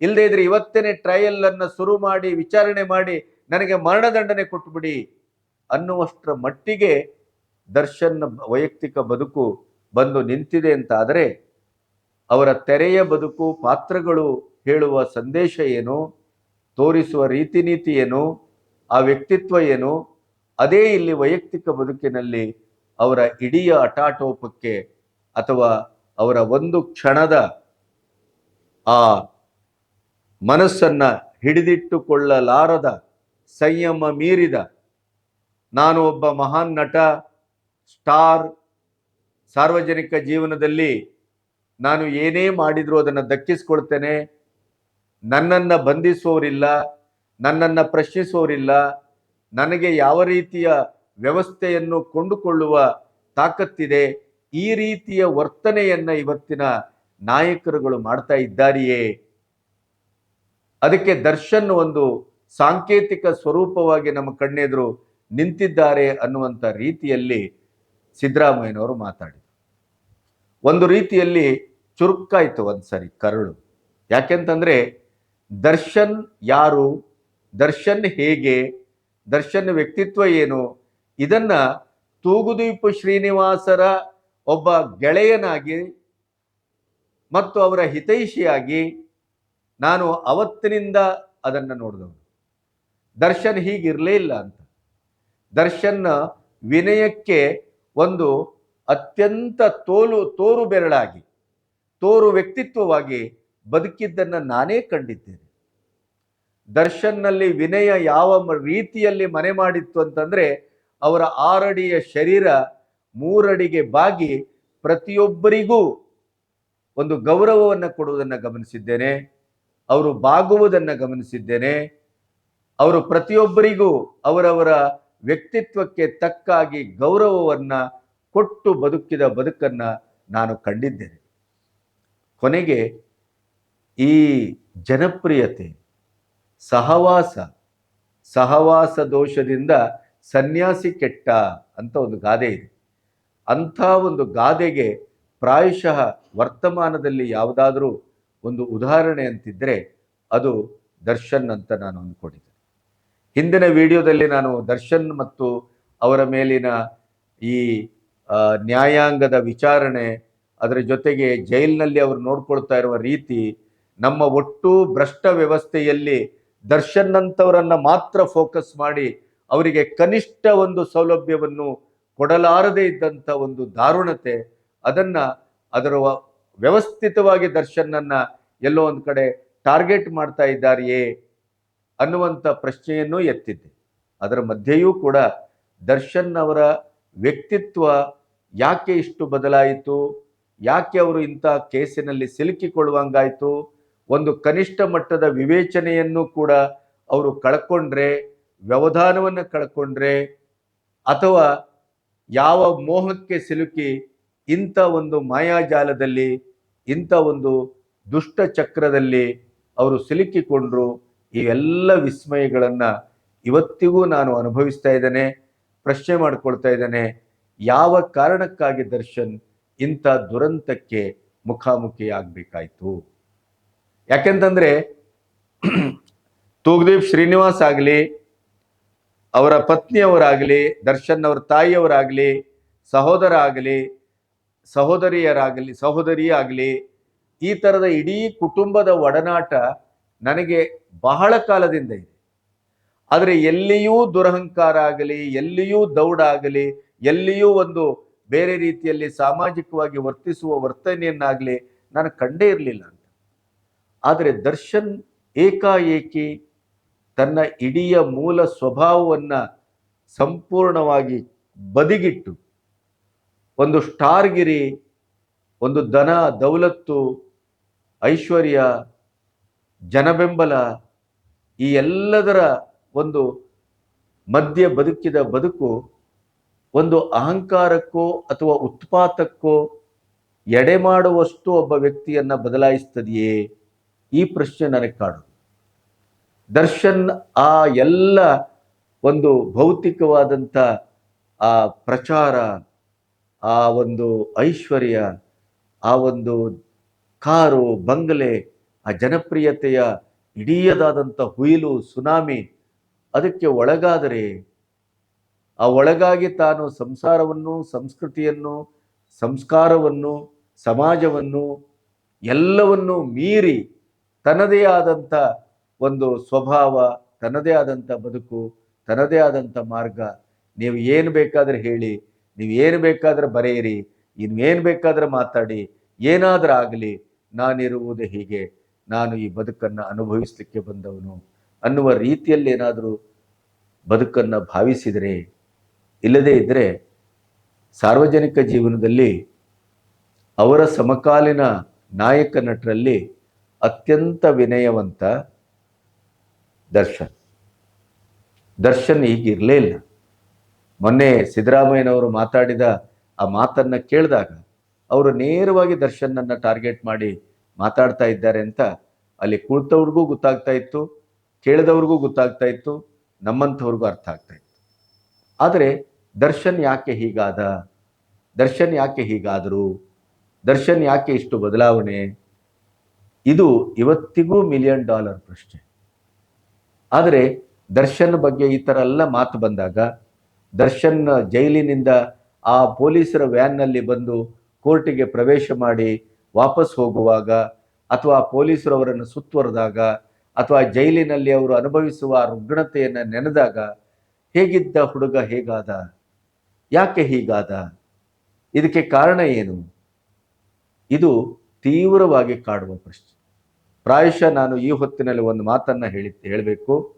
S1: ಇಲ್ಲದೆ ಇದ್ರೆ ಇವತ್ತೇನೆ ಟ್ರಯಲ್ ಅನ್ನು ಶುರು ಮಾಡಿ, ವಿಚಾರಣೆ ಮಾಡಿ ನನಗೆ ಮರಣದಂಡನೆ ಕೊಟ್ಟುಬಿಡಿ ಅನ್ನುವಷ್ಟರ ಮಟ್ಟಿಗೆ ದರ್ಶನ್ ವೈಯಕ್ತಿಕ ಬದುಕು ಬಂದು ನಿಂತಿದೆ ಅಂತ ಆದರೆ ಅವರ ತೆರೆಯ ಬದುಕು, ಪಾತ್ರಗಳು ಹೇಳುವ ಸಂದೇಶ ಏನು, ತೋರಿಸುವ ರೀತಿ ನೀತಿ ಏನು, ಆ ವ್ಯಕ್ತಿತ್ವ ಏನು, ಅದೇ ಇಲ್ಲಿ ವೈಯಕ್ತಿಕ ಬದುಕಿನಲ್ಲಿ ಅವರ ಇಡೀ ಅಟಾಟೋಪಕ್ಕೆ ಅಥವಾ ಅವರ ಒಂದು ಕ್ಷಣದ ಆ ಮನಸ್ಸನ್ನ ಹಿಡಿದಿಟ್ಟುಕೊಳ್ಳಲಾರದ ಸಂಯಮ ಮೀರಿದ ನಾನು ಒಬ್ಬ ಮಹಾನ್ ನಟ, ಸ್ಟಾರ್, ಸಾರ್ವಜನಿಕ ಜೀವನದಲ್ಲಿ ನಾನು ಏನೇ ಮಾಡಿದರೂ ಅದನ್ನು ದಕ್ಕಿಸ್ಕೊಳ್ತೇನೆ. ನನ್ನನ್ನು ಬಂಧಿಸೋರಿಲ್ಲ, ನನ್ನನ್ನು ಪ್ರಶ್ನಿಸೋರಿಲ್ಲ, ನನಗೆ ಯಾವ ರೀತಿಯ ವ್ಯವಸ್ಥೆಯನ್ನು ಕೊಂಡುಕೊಳ್ಳುವ ತಾಕತ್ತಿದೆ, ಈ ರೀತಿಯ ವರ್ತನೆಯನ್ನು ಇವತ್ತಿನ ನಾಯಕರುಗಳು ಮಾಡ್ತಾ ಇದ್ದಾರೆಯೇ? ಅದಕ್ಕೆ ದರ್ಶನ್ ಒಂದು ಸಾಂಕೇತಿಕ ಸ್ವರೂಪವಾಗಿ ನಮ್ಮ ಕಣ್ಣೆದುರು ನಿಂತಿದ್ದಾರೆ ಅನ್ನುವಂಥ ರೀತಿಯಲ್ಲಿ ಸಿದ್ದರಾಮಯ್ಯನವರು ಮಾತಾಡಿದರು. ಒಂದು ರೀತಿಯಲ್ಲಿ ಚುರುಕಾಯ್ತು ಒಂದ್ಸರಿ ಕರುಳು. ಯಾಕೆಂತಂದ್ರೆ ದರ್ಶನ್ ಯಾರು? ದರ್ಶನ್ ಹೇಗೆ? ದರ್ಶನ್ ವ್ಯಕ್ತಿತ್ವ ಏನು? ಇದನ್ನ ತೂಗುದೀಪು ಶ್ರೀನಿವಾಸರ ಒಬ್ಬ ಗೆಳೆಯನಾಗಿ ಮತ್ತು ಅವರ ಹಿತೈಷಿಯಾಗಿ ನಾನು ಅವತ್ತಿನಿಂದ ಅದನ್ನು ನೋಡಿದವನು. ದರ್ಶನ್ ಹೀಗಿರಲೇ ಇಲ್ಲ ಅಂತ. ದರ್ಶನ್ ವಿನಯಕ್ಕೆ ಒಂದು ಅತ್ಯಂತ ತೋಲು, ತೋರು ಬೆರಳಾಗಿ, ತೋರು ವ್ಯಕ್ತಿತ್ವವಾಗಿ ಬದುಕಿದ್ದನ್ನು ನಾನೇ ಕಂಡಿದ್ದೇನೆ. ದರ್ಶನ್ನಲ್ಲಿ ವಿನಯ ಯಾವ ರೀತಿಯಲ್ಲಿ ಮನೆ ಮಾಡಿತ್ತು ಅಂತಂದರೆ, ಅವರ ಆರಡಿಯ ಶರೀರ ಮೂರಡಿಗೆ ಬಾಗಿ ಪ್ರತಿಯೊಬ್ಬರಿಗೂ ಒಂದು ಗೌರವವನ್ನು ಕೊಡುವುದನ್ನು ಗಮನಿಸಿದ್ದೇನೆ, ಅವರು ಬಾಗುವುದನ್ನು ಗಮನಿಸಿದ್ದೇನೆ, ಅವರು ಪ್ರತಿಯೊಬ್ಬರಿಗೂ ಅವರವರ ವ್ಯಕ್ತಿತ್ವಕ್ಕೆ ತಕ್ಕಾಗಿ ಗೌರವವನ್ನು ಕೊಟ್ಟು ಬದುಕಿದ ಬದುಕನ್ನು ನಾನು ಕಂಡಿದ್ದೇನೆ. ಕೊನೆಗೆ ಈ ಜನಪ್ರಿಯತೆ, ಸಹವಾಸ ಸಹವಾಸ ದೋಷದಿಂದ ಸನ್ಯಾಸಿ ಕೆಟ್ಟ ಅಂತ ಒಂದು ಗಾದೆ ಇದೆ. ಅಂಥ ಒಂದು ಗಾದೆಗೆ ಪ್ರಾಯಶಃ ವರ್ತಮಾನದಲ್ಲಿ ಯಾವುದಾದರೂ ಒಂದು ಉದಾಹರಣೆ ಅಂತಿದ್ದರೆ ಅದು ದರ್ಶನ್ ಅಂತ ನಾನು ಅಂದ್ಕೊಂಡಿದ್ದೆ. ಹಿಂದಿನ ವಿಡಿಯೋದಲ್ಲಿ ನಾನು ದರ್ಶನ್ ಮತ್ತು ಅವರ ಮೇಲಿನ ಈ ನ್ಯಾಯಾಂಗದ ವಿಚಾರಣೆ, ಅದರ ಜೊತೆಗೆ ಜೈಲಿನಲ್ಲಿ ಅವರು ನೋಡ್ಕೊಳ್ತಾ ಇರುವ ರೀತಿ ನಮ್ಮ ಒಟ್ಟು ಭ್ರಷ್ಟ ವ್ಯವಸ್ಥೆಯಲ್ಲಿ ದರ್ಶನ್ ಅಂತವರನ್ನು ಮಾತ್ರ ಫೋಕಸ್ ಮಾಡಿ ಅವರಿಗೆ ಕನಿಷ್ಠ ಒಂದು ಸೌಲಭ್ಯವನ್ನು ಕೊಡಲಾರದೇ ಇದ್ದಂಥ ಒಂದು ದಾರುಣತೆ ಅದನ್ನ ಅದರ ವ್ಯವಸ್ಥಿತವಾಗಿ ದರ್ಶನನ್ನು ಎಲ್ಲೋ ಒಂದು ಕಡೆ ಟಾರ್ಗೆಟ್ ಮಾಡ್ತಾ ಇದ್ದಾರೆಯೇ ಅನ್ನುವಂಥ ಪ್ರಶ್ನೆಯನ್ನು ಎತ್ತಿದ್ದೆ ಅದರ ಮಧ್ಯೆಯೂ ಕೂಡ ದರ್ಶನ್ ಅವರ ವ್ಯಕ್ತಿತ್ವ ಯಾಕೆ ಇಷ್ಟು ಬದಲಾಯಿತು, ಯಾಕೆ ಅವರು ಇಂಥ ಕೇಸಿನಲ್ಲಿ ಸಿಲುಕಿಕೊಳ್ಳುವಂಗಾಯಿತು, ಒಂದು ಕನಿಷ್ಠ ಮಟ್ಟದ ವಿವೇಚನೆಯನ್ನು ಕೂಡ ಅವರು ಕಳ್ಕೊಂಡ್ರೆ, ವ್ಯವಧಾನವನ್ನು ಕಳ್ಕೊಂಡ್ರೆ, ಅಥವಾ ಯಾವ ಮೋಹಕ್ಕೆ ಸಿಲುಕಿ ಇಂಥ ಒಂದು ಮಾಯಾಜಾಲದಲ್ಲಿ, ಇಂಥ ಒಂದು ದುಷ್ಟ ಚಕ್ರದಲ್ಲಿ ಅವರು ಸಿಲುಕಿಕೊಂಡ್ರು ಇವೆಲ್ಲ ವಿಸ್ಮಯಗಳನ್ನು ಇವತ್ತಿಗೂ ನಾನು ಅನುಭವಿಸ್ತಾ ಇದ್ದೇನೆ, ಪ್ರಶ್ನೆ ಮಾಡಿಕೊಳ್ತಾ ಇದ್ದೇನೆ, ಯಾವ ಕಾರಣಕ್ಕಾಗಿ ದರ್ಶನ್ ಇಂಥ ದುರಂತಕ್ಕೆ ಮುಖಾಮುಖಿ ಯಾಕೆ ಯಾಕೆಂತಂದ್ರೆ, ತೂಗ್ದೀಪ್ ಶ್ರೀನಿವಾಸ್ ಆಗಲಿ, ಅವರ ಪತ್ನಿಯವರಾಗಲಿ, ದರ್ಶನ್ ಅವರ ತಾಯಿಯವರಾಗಲಿ, ಸಹೋದರ ಆಗಲಿ ಸಹೋದರಿಯರಾಗಲಿ, ಸಹೋದರಿಯಾಗಲಿ, ಈ ಥರದ ಇಡೀ ಕುಟುಂಬದ ಒಡನಾಟ ನನಗೆ ಬಹಳ ಕಾಲದಿಂದ ಇದೆ. ಆದರೆ ಎಲ್ಲಿಯೂ ದುರಹಂಕಾರ ಆಗಲಿ, ಎಲ್ಲಿಯೂ ದೌಡ ಆಗಲಿ, ಎಲ್ಲಿಯೂ ಒಂದು ಬೇರೆ ರೀತಿಯಲ್ಲಿ ಸಾಮಾಜಿಕವಾಗಿ ವರ್ತಿಸುವ ವರ್ತನೆಯನ್ನಾಗಲಿ ನಾನು ಕಂಡೇ ಇರಲಿಲ್ಲ ಅಂತ. ಆದರೆ ದರ್ಶನ್ ಏಕಾಏಕಿ ತನ್ನ ಇಡೀ ಮೂಲ ಸ್ವಭಾವವನ್ನು ಸಂಪೂರ್ಣವಾಗಿ ಬದಿಗಿಟ್ಟು ಒಂದು ಸ್ಟಾರ್ಗಿರಿ, ಒಂದು ದನ, ದೌಲತ್ತು, ಐಶ್ವರ್ಯ, ಜನಬೆಂಬಲ, ಈ ಎಲ್ಲದರ ಒಂದು ಮಧ್ಯೆ ಬದುಕಿದ ಬದುಕು ಒಂದು ಅಹಂಕಾರಕ್ಕೋ ಅಥವಾ ಉತ್ಪಾತಕ್ಕೋ ಎಡೆ ಮಾಡುವಷ್ಟು ಒಬ್ಬ ವ್ಯಕ್ತಿಯನ್ನ ಬದಲಾಯಿಸ್ತದೆಯೇ? ಈ ಪ್ರಶ್ನೆ ನನಗೆ ಕಾಡು. ದರ್ಶನ್ ಆ ಎಲ್ಲ ಒಂದು ಭೌತಿಕವಾದಂಥ ಆ ಪ್ರಚಾರ ಆ ಒಂದು ಐಶ್ವರ್ಯ, ಆ ಒಂದು ಕಾರು, ಬಂಗಲೆ, ಆ ಜನಪ್ರಿಯತೆಯ ಇಡೀಯದಾದಂಥ ಹುಯಿಲು, ಸುನಾಮಿ ಅದಕ್ಕೆ ಒಳಗಾದರೆ ಆ ಒಳಗಾಗಿ ತಾನು ಸಂಸಾರವನ್ನು, ಸಂಸ್ಕೃತಿಯನ್ನು, ಸಂಸ್ಕಾರವನ್ನು, ಸಮಾಜವನ್ನು ಎಲ್ಲವನ್ನು ಮೀರಿ ತನ್ನದೇ ಆದಂಥ ಒಂದು ಸ್ವಭಾವ, ತನ್ನದೇ ಆದಂಥ ಬದುಕು, ತನ್ನದೇ ಆದಂಥ ಮಾರ್ಗ, ನೀವು ಏನು ಬೇಕಾದರೆ ಹೇಳಿ. ನೀವು ಏನು ಬೇಕಾದ್ರೆ ಬರೆಯಿರಿ ಇನ್ನೇನು ಬೇಕಾದ್ರೆ ಮಾತಾಡಿ, ಏನಾದರೂ ಆಗಲಿ ನಾನಿರುವುದು ಹೀಗೆ. ನಾನು ಈ ಬದುಕನ್ನು ಅನುಭವಿಸಲಿಕ್ಕೆ ಬಂದವನು. ಅನ್ನುವ ರೀತಿಯಲ್ಲಿ ಏನಾದರೂ ಬದುಕನ್ನು ಭಾವಿಸಿದರೆ, ಇಲ್ಲದೇ ಇದ್ದರೆ ಸಾರ್ವಜನಿಕ ಜೀವನದಲ್ಲಿ ಅವರ ಸಮಕಾಲೀನ ನಾಯಕ ನಟರಲ್ಲಿ ಅತ್ಯಂತ ವಿನಯವಂತ ದರ್ಶನ್. ದರ್ಶನ್ ಈಗಿರಲೇ ಇಲ್ಲ. ಮೊನ್ನೆ ಸಿದ್ದರಾಮಯ್ಯನವರು ಮಾತಾಡಿದ ಆ ಮಾತನ್ನ ಕೇಳಿದಾಗ ಅವರು ನೇರವಾಗಿ ದರ್ಶನನ್ನ ಟಾರ್ಗೆಟ್ ಮಾಡಿ ಮಾತಾಡ್ತಾ ಇದ್ದಾರೆ ಅಂತ ಅಲ್ಲಿ ಕುಳಿತವ್ರಿಗೂ ಗೊತ್ತಾಗ್ತಾ ಇತ್ತು, ಕೇಳಿದವ್ರಿಗೂ ಗೊತ್ತಾಗ್ತಾ ಇತ್ತು, ನಮ್ಮಂಥವ್ರಿಗೂ ಅರ್ಥ ಆಗ್ತಾ ಇತ್ತು. ಆದರೆ ದರ್ಶನ್ ಯಾಕೆ ಹೀಗಾದ? ದರ್ಶನ್ ಯಾಕೆ ಹೀಗಾದರು? ದರ್ಶನ್ ಯಾಕೆ ಇಷ್ಟು ಬದಲಾವಣೆ? ಇದು ಇವತ್ತಿಗೂ ಮಿಲಿಯನ್ ಡಾಲರ್ ಪ್ರಶ್ನೆ. ಆದರೆ ದರ್ಶನ್ ಬಗ್ಗೆ ಈ ಥರ ಎಲ್ಲ ಮಾತು ಬಂದಾಗ ದರ್ಶನ್ ಜೈಲಿನಿಂದ ಆ ಪೊಲೀಸರ ವ್ಯಾನ್ನಲ್ಲಿ ಬಂದು ಕೋರ್ಟಿಗೆ ಪ್ರವೇಶ ಮಾಡಿ ವಾಪಸ್ ಹೋಗುವಾಗ ಅಥವಾ ಪೊಲೀಸರು ಅವರನ್ನು ಸುತ್ತುವರೆದಾಗ ಅಥವಾ ಜೈಲಿನಲ್ಲಿ ಅವರು ಅನುಭವಿಸುವ ರುಗ್ಣತೆಯನ್ನು ನೆನೆದಾಗ ಹೇಗಿದ್ದ ಹುಡುಗ ಹೇಗಾದ? ಯಾಕೆ ಹೀಗಾದ? ಇದಕ್ಕೆ ಕಾರಣ ಏನು? ಇದು ತೀವ್ರವಾಗಿ ಕಾಡುವ ಪ್ರಶ್ನೆ. ಪ್ರಾಯಶಃ ನಾನು ಈ ಹೊತ್ತಿನಲ್ಲಿ ಒಂದು ಮಾತನ್ನು ಹೇಳಿ, ಹೇಳಬೇಕು.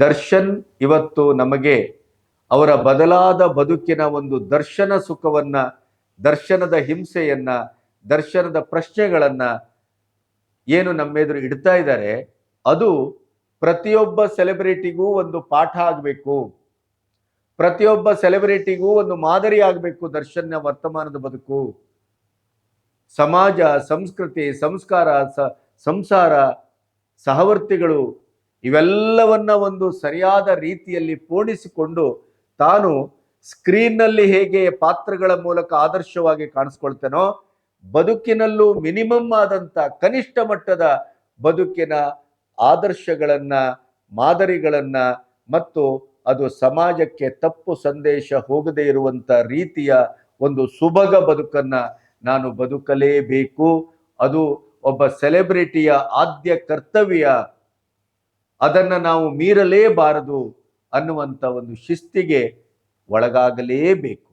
S1: ದರ್ಶನ್ ಇವತ್ತು ನಮಗೆ ಅವರ ಬದಲಾದ ಬದುಕಿನ ಒಂದು ದರ್ಶನ ಸುಖವನ್ನ, ದರ್ಶನದ ಹಿಂಸೆಯನ್ನ, ದರ್ಶನದ ಪ್ರಶ್ನೆಗಳನ್ನ ಏನು ನಮ್ಮೆದುರು ಇಡ್ತಾ ಇದ್ದಾರೆ, ಅದು ಪ್ರತಿಯೊಬ್ಬ ಸೆಲೆಬ್ರಿಟಿಗೂ ಒಂದು ಪಾಠ ಆಗಬೇಕು. ಪ್ರತಿಯೊಬ್ಬ ಸೆಲೆಬ್ರಿಟಿಗೂ ಒಂದು ಮಾದರಿ ಆಗಬೇಕು ದರ್ಶನ ವರ್ತಮಾನದ ಬದುಕು. ಸಮಾಜ, ಸಂಸ್ಕೃತಿ, ಸಂಸ್ಕಾರ ಸಂಸಾರ, ಸಹವರ್ತಿಗಳು ಇವೆಲ್ಲವನ್ನ ಒಂದು ಸರಿಯಾದ ರೀತಿಯಲ್ಲಿ ಪೋಣಿಸಿಕೊಂಡು ತಾನು ಸ್ಕ್ರೀನ್ನಲ್ಲಿ ಹೇಗೆ ಪಾತ್ರಗಳ ಮೂಲಕ ಆದರ್ಶವಾಗಿ ಕಾಣಿಸ್ಕೊಳ್ತೇನೋ, ಬದುಕಿನಲ್ಲೂ ಮಿನಿಮಮ್ ಆದಂತ ಕನಿಷ್ಠ ಮಟ್ಟದ ಬದುಕಿನ ಆದರ್ಶಗಳನ್ನ, ಮಾದರಿಗಳನ್ನ ಮತ್ತು ಅದು ಸಮಾಜಕ್ಕೆ ತಪ್ಪು ಸಂದೇಶ ಹೋಗದೇ ಇರುವಂತ ರೀತಿಯ ಒಂದು ಸುಭಗ ಬದುಕನ್ನ ನಾನು ಬದುಕಲೇಬೇಕು. ಅದು ಒಬ್ಬ ಸೆಲೆಬ್ರಿಟಿಯ ಆದ್ಯ ಕರ್ತವ್ಯ. ಅದನ್ನ ನಾವು ಮೀರಲೇಬಾರದು. ಅನ್ನುವಂಥ ಒಂದು ಶಿಸ್ತಿಗೆ ಒಳಗಾಗಲೇಬೇಕು.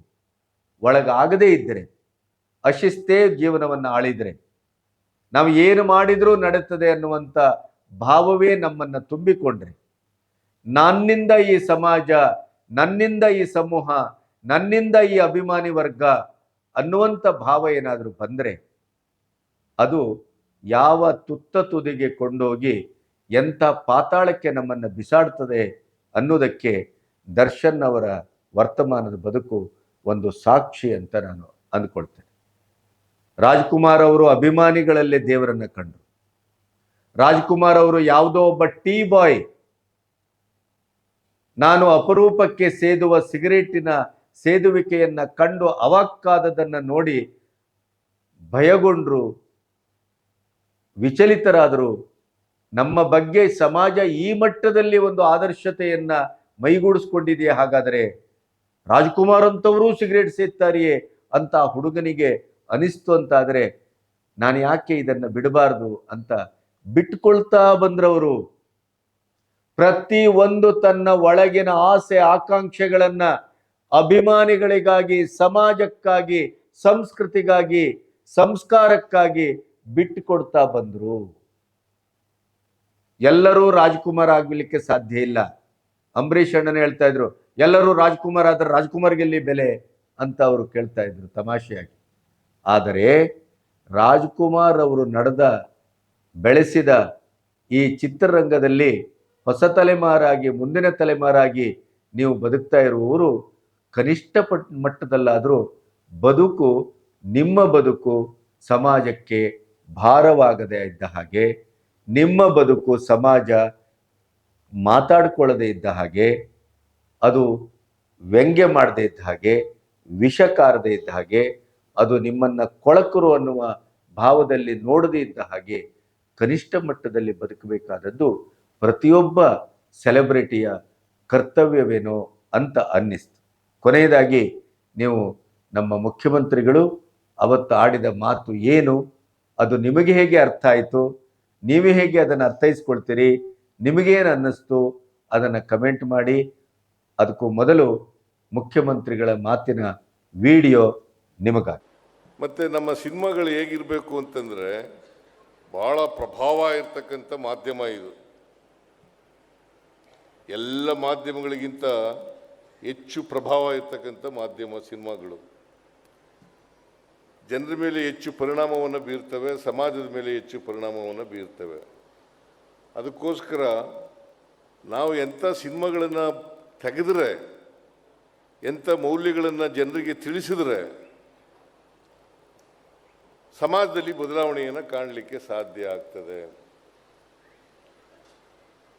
S1: ಒಳಗಾಗದೇ ಇದ್ದರೆ, ಅಶಿಸ್ತೇ ಜೀವನವನ್ನು ಆಳಿದರೆ, ನಾವು ಏನು ಮಾಡಿದರೂ ನಡೆಯುತ್ತದೆ ಅನ್ನುವಂಥ ಭಾವವೇ ನಮ್ಮನ್ನು ತುಂಬಿಕೊಂಡ್ರೆ, ನನ್ನಿಂದ ಈ ಸಮಾಜ, ನನ್ನಿಂದ ಈ ಸಮೂಹ, ನನ್ನಿಂದ ಈ ಅಭಿಮಾನಿ ವರ್ಗ ಅನ್ನುವಂಥ ಭಾವ ಏನಾದರೂ ಬಂದರೆ, ಅದು ಯಾವ ತುತ್ತ ತುದಿಗೆ ಕೊಂಡೋಗಿ ಎಂಥ ಪಾತಾಳಕ್ಕೆ ನಮ್ಮನ್ನು ಬಿಸಾಡ್ತದೆ ಅನ್ನೋದಕ್ಕೆ ದರ್ಶನ್ ಅವರ ವರ್ತಮಾನದ ಬದುಕು ಒಂದು ಸಾಕ್ಷಿ ಅಂತ ನಾನು ಅಂದ್ಕೊಳ್ತೇನೆ. ರಾಜ್ಕುಮಾರ್ ಅವರು ಅಭಿಮಾನಿಗಳಲ್ಲೇ ದೇವರನ್ನ ಕಂಡರು. ರಾಜ್ಕುಮಾರ್ ಅವರು ಯಾವುದೋ ಒಬ್ಬ ಟೀ ಬಾಯ್. ನಾನು ಅಪರೂಪಕ್ಕೆ ಸೇದುವ ಸಿಗರೇಟಿನ ಸೇದುವಿಕೆಯನ್ನ ಕಂಡು ಅವಾಕ್ಕಾದದನ್ನು ನೋಡಿ ಭಯಗೊಂಡ್ರು, ವಿಚಲಿತರಾದರು ನಮ್ಮ ಬಗ್ಗೆ ಸಮಾಜ ಈ ಮಟ್ಟದಲ್ಲಿ ಒಂದು ಆದರ್ಶತೆಯನ್ನ ಮೈಗೂಡಿಸ್ಕೊಂಡಿದೆಯೇ? ಹಾಗಾದರೆ ರಾಜ್ಕುಮಾರ್ ಅಂತವರು ಸಿಗರೇಟ್ ಸೇದ್ತಾರಿಯೇ ಅಂತ ಹುಡುಗನಿಗೆ ಅನಿಸ್ತು ಅಂತಾದರೆ ನಾನು ಯಾಕೆ ಇದನ್ನು ಬಿಡಬಾರ್ದು ಅಂತ ಬಿಟ್ಕೊಳ್ತಾ ಬಂದ್ರವರು. ಪ್ರತಿ ಒಂದು ತನ್ನ ಒಳಗಿನ ಆಸೆ ಆಕಾಂಕ್ಷೆಗಳನ್ನ ಅಭಿಮಾನಿಗಳಿಗಾಗಿ, ಸಮಾಜಕ್ಕಾಗಿ, ಸಂಸ್ಕೃತಿಗಾಗಿ, ಸಂಸ್ಕಾರಕ್ಕಾಗಿ ಬಿಟ್ಟುಕೊಡ್ತಾ ಬಂದ್ರು. ಎಲ್ಲರೂ ರಾಜ್ಕುಮಾರ್ ಆಗ್ಲಿಕ್ಕೆ ಸಾಧ್ಯ ಇಲ್ಲ. ಅಂಬರೀಷ್ ಅಣ್ಣನ ಹೇಳ್ತಾ ಇದ್ರು, ಎಲ್ಲರೂ ರಾಜ್ಕುಮಾರ್ ಆದ್ರೆ ರಾಜ್ಕುಮಾರ್ಗೆಲ್ಲಿ ಬೆಲೆ ಅಂತ ಅವರು ಕೇಳ್ತಾ ಇದ್ರು ತಮಾಷೆಯಾಗಿ. ಆದರೆ ರಾಜ್ಕುಮಾರ್ ಅವರು ನಡೆದ, ಬೆಳೆಸಿದ ಈ ಚಿತ್ರರಂಗದಲ್ಲಿ ಹೊಸ ತಲೆಮಾರಾಗಿ, ಮುಂದಿನ ತಲೆಮಾರಾಗಿ ನೀವು ಬದುಕ್ತಾ ಇರುವವರು ಕನಿಷ್ಠ ಪಟ್, ಮಟ್ಟದಲ್ಲಾದರೂ ಬದುಕು, ನಿಮ್ಮ ಬದುಕು ಸಮಾಜಕ್ಕೆ ಭಾರವಾಗದೇ ಇದ್ದ ಹಾಗೆ ನಿಮ್ಮ ಬದುಕು ಸಮಾಜ ಮಾತಾಡ್ಕೊಳ್ಳದೇ ಇದ್ದ ಹಾಗೆ, ಅದು ವ್ಯಂಗ್ಯ ಮಾಡದೇ ಇದ್ದ ಹಾಗೆ ವಿಷ ಕಾರದೇ ಇದ್ದ ಹಾಗೆ, ಅದು ನಿಮ್ಮನ್ನು ಕೊಳಕರು ಅನ್ನುವ ಭಾವದಲ್ಲಿ ನೋಡದೇ ಇದ್ದ ಹಾಗೆ ಕನಿಷ್ಠ ಮಟ್ಟದಲ್ಲಿ ಬದುಕಬೇಕಾದದ್ದು ಪ್ರತಿಯೊಬ್ಬ ಸೆಲೆಬ್ರಿಟಿಯ ಕರ್ತವ್ಯವೇನೋ ಅಂತ ಅನ್ನಿಸ್ತು. ಕೊನೆಯದಾಗಿ ನೀವು ನಮ್ಮ ಮುಖ್ಯಮಂತ್ರಿಗಳು ಅವತ್ತು ಆಡಿದ ಮಾತು ಏನು? ಅದು ನಿಮಗೆ ಹೇಗೆ ಅರ್ಥ ಆಯಿತು? ನೀವು ಹೇಗೆ ಅದನ್ನು ಅರ್ಥೈಸ್ಕೊಳ್ತೀರಿ? ನಿಮಗೇನು ಅನ್ನಿಸ್ತು? ಅದನ್ನು ಕಮೆಂಟ್ ಮಾಡಿ. ಅದಕ್ಕೂ ಮೊದಲು ಮುಖ್ಯಮಂತ್ರಿಗಳ ಮಾತಿನ ವಿಡಿಯೋ ನಿಮಗಾಗಿ.
S2: ಮತ್ತು ನಮ್ಮ ಸಿನಿಮಾಗಳು ಹೇಗಿರಬೇಕು ಅಂತಂದರೆ ಭಾಳ ಪ್ರಭಾವ ಇರ್ತಕ್ಕಂಥ ಮಾಧ್ಯಮ ಇದು. ಎಲ್ಲ ಮಾಧ್ಯಮಗಳಿಗಿಂತ ಹೆಚ್ಚು ಪ್ರಭಾವ ಇರ್ತಕ್ಕಂಥ ಮಾಧ್ಯಮ ಸಿನಿಮಾಗಳು. ಜನರ ಮೇಲೆ ಹೆಚ್ಚು ಪರಿಣಾಮವನ್ನು ಬೀರ್ತವೆ, ಸಮಾಜದ ಮೇಲೆ ಹೆಚ್ಚು ಪರಿಣಾಮವನ್ನು ಬೀರ್ತವೆ. ಅದಕ್ಕೋಸ್ಕರ ನಾವು ಎಂಥ ಸಿನಿಮಾಗಳನ್ನು ತೆಗೆದ್ರೆ, ಎಂಥ ಮೌಲ್ಯಗಳನ್ನು ಜನರಿಗೆ ತಿಳಿಸಿದ್ರೆ, ಸಮಾಜದಲ್ಲಿ ಬದಲಾವಣೆಯನ್ನು ಕಾಣಲಿಕ್ಕೆ ಸಾಧ್ಯ ಆಗ್ತದೆ.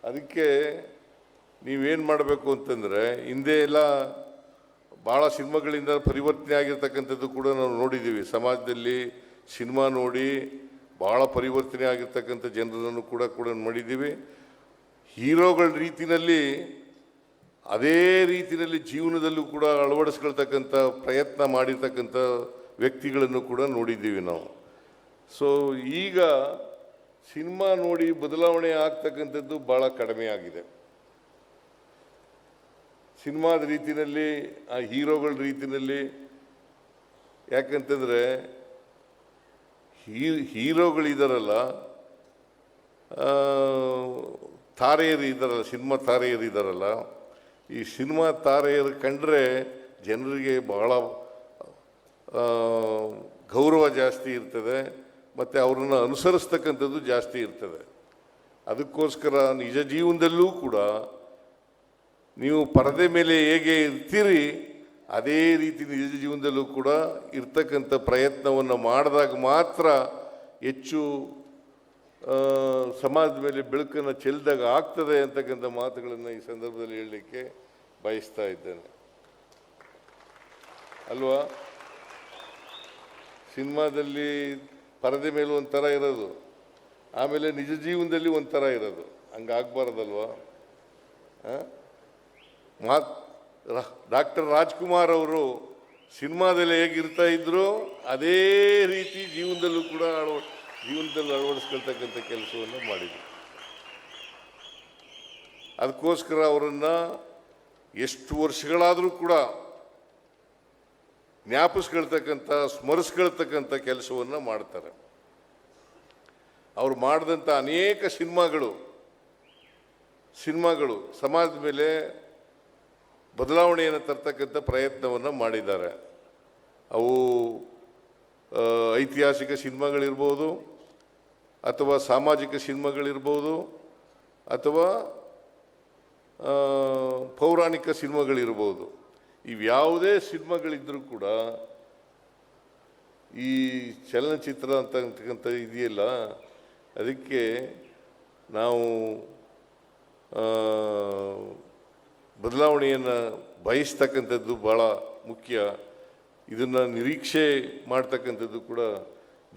S2: ಅದಕ್ಕೆ ನೀವೇನು ಮಾಡಬೇಕು ಅಂತಂದರೆ, ಹಿಂದೆ ಎಲ್ಲ ಭಾಳ ಸಿನಿಮಾಗಳಿಂದ ಪರಿವರ್ತನೆ ಆಗಿರ್ತಕ್ಕಂಥದ್ದು ಕೂಡ ನಾವು ನೋಡಿದ್ದೀವಿ. ಸಮಾಜದಲ್ಲಿ ಸಿನಿಮಾ ನೋಡಿ ಭಾಳ ಪರಿವರ್ತನೆ ಆಗಿರ್ತಕ್ಕಂಥ ಜನರನ್ನು ಕೂಡ ಕೂಡ ಮಾಡಿದ್ದೀವಿ. ಹೀರೋಗಳ ರೀತಿಯಲ್ಲಿ ಅದೇ ರೀತಿಯಲ್ಲಿ ಜೀವನದಲ್ಲೂ ಕೂಡ ಅಳವಡಿಸ್ಕೊಳ್ತಕ್ಕಂಥ ಪ್ರಯತ್ನ ಮಾಡಿರ್ತಕ್ಕಂಥ ವ್ಯಕ್ತಿಗಳನ್ನು ಕೂಡ ನೋಡಿದ್ದೀವಿ ನಾವು. ಸೊ ಈಗ ಸಿನಿಮಾ ನೋಡಿ ಬದಲಾವಣೆ ಆಗ್ತಕ್ಕಂಥದ್ದು ಭಾಳ ಕಡಿಮೆ ಆಗಿದೆ. ಸಿನಿಮಾದ ರೀತಿಯಲ್ಲಿ, ಆ ಹೀರೋಗಳ ರೀತಿಯಲ್ಲಿ ಯಾಕಂತಂದರೆ, ಹೀ ಹೀರೋಗಳಿದಾರಲ್ಲ ತಾರೆಯರು ಇದ್ದಾರಲ್ಲ ಸಿನಿಮಾ ತಾರೆಯರು ಇದ್ದಾರಲ್ಲ ಈ ಸಿನಿಮಾ ತಾರೆಯರು ಕಂಡ್ರೆ ಜನರಿಗೆ ಬಹಳ ಗೌರವ ಜಾಸ್ತಿ ಇರ್ತದೆ, ಮತ್ತು ಅವರನ್ನು ಅನುಸರಿಸ್ತಕ್ಕಂಥದ್ದು ಜಾಸ್ತಿ ಇರ್ತದೆ. ಅದಕ್ಕೋಸ್ಕರ ನಿಜ ಜೀವನದಲ್ಲೂ ಕೂಡ ನೀವು ಪರದೆ ಮೇಲೆ ಹೇಗೆ ಇರ್ತೀರಿ, ಅದೇ ರೀತಿ ನಿಜ ಜೀವನದಲ್ಲೂ ಕೂಡ ಇರ್ತಕ್ಕಂಥ ಪ್ರಯತ್ನವನ್ನು ಮಾಡಿದಾಗ ಮಾತ್ರ ಹೆಚ್ಚು ಸಮಾಜದ ಮೇಲೆ ಬೆಳಕನ್ನು ಚೆಲ್ಲಿದಾಗ ಆಗ್ತದೆ ಅಂತಕ್ಕಂಥ ಮಾತುಗಳನ್ನು ಈ ಸಂದರ್ಭದಲ್ಲಿ ಹೇಳಲಿಕ್ಕೆ ಬಯಸ್ತಾ ಇದ್ದೇನೆ. ಅಲ್ವಾ? ಸಿನಿಮಾದಲ್ಲಿ ಪರದೆ ಮೇಲೆ ಒಂಥರ ಇರೋದು, ಆಮೇಲೆ ನಿಜ ಜೀವನದಲ್ಲಿ ಒಂಥರ ಇರೋದು. ಹಂಗಾಗಬಾರ್ದಲ್ವಾ? ಆ? ಮಾತ್ ಡಾಕ್ಟರ್ ರಾಜ್ಕುಮಾರ್ ಅವರು ಸಿನಿಮಾದಲ್ಲಿ ಹೇಗಿರ್ತಾ ಇದ್ರು, ಅದೇ ರೀತಿ ಜೀವನದಲ್ಲೂ ಕೂಡ ಅಳವ ಜೀವನದಲ್ಲಿ ಅಳವಡಿಸ್ಕೊಳ್ತಕ್ಕಂಥ ಕೆಲಸವನ್ನು ಮಾಡಿದ್ರು. ಅದಕ್ಕೋಸ್ಕರ ಅವರನ್ನು ಎಷ್ಟು ವರ್ಷಗಳಾದರೂ ಕೂಡ ಜ್ಞಾಪಿಸ್ಕೊಳ್ತಕ್ಕಂಥ, ಸ್ಮರಿಸ್ಕೊಳ್ತಕ್ಕಂಥ ಕೆಲಸವನ್ನು ಮಾಡ್ತಾರೆ. ಅವರು ಮಾಡಿದಂಥ ಅನೇಕ ಸಿನಿಮಾಗಳು ಸಿನಿಮಾಗಳು ಸಮಾಜದ ಮೇಲೆ ಬದಲಾವಣೆಯನ್ನು ತರ್ತಕ್ಕಂಥ ಪ್ರಯತ್ನವನ್ನು ಮಾಡಿದ್ದಾರೆ. ಅವು ಐತಿಹಾಸಿಕ ಸಿನಿಮಾಗಳಿರ್ಬೋದು, ಅಥವಾ ಸಾಮಾಜಿಕ ಸಿನಿಮಾಗಳಿರ್ಬೋದು, ಅಥವಾ ಪೌರಾಣಿಕ ಸಿನಿಮಾಗಳಿರ್ಬೋದು. ಇವ್ಯಾವುದೇ ಸಿನಿಮಾಗಳಿದ್ದರೂ ಕೂಡ ಈ ಚಲನಚಿತ್ರ ಅಂತಕ್ಕಂಥ ಇದೆಯಲ್ಲ, ಅದಕ್ಕೆ ನಾವು ಬದಲಾವಣೆಯನ್ನು ಬಯಸ್ತಕ್ಕಂಥದ್ದು ಭಾಳ ಮುಖ್ಯ. ಇದನ್ನು ನಿರೀಕ್ಷೆ ಮಾಡ್ತಕ್ಕಂಥದ್ದು ಕೂಡ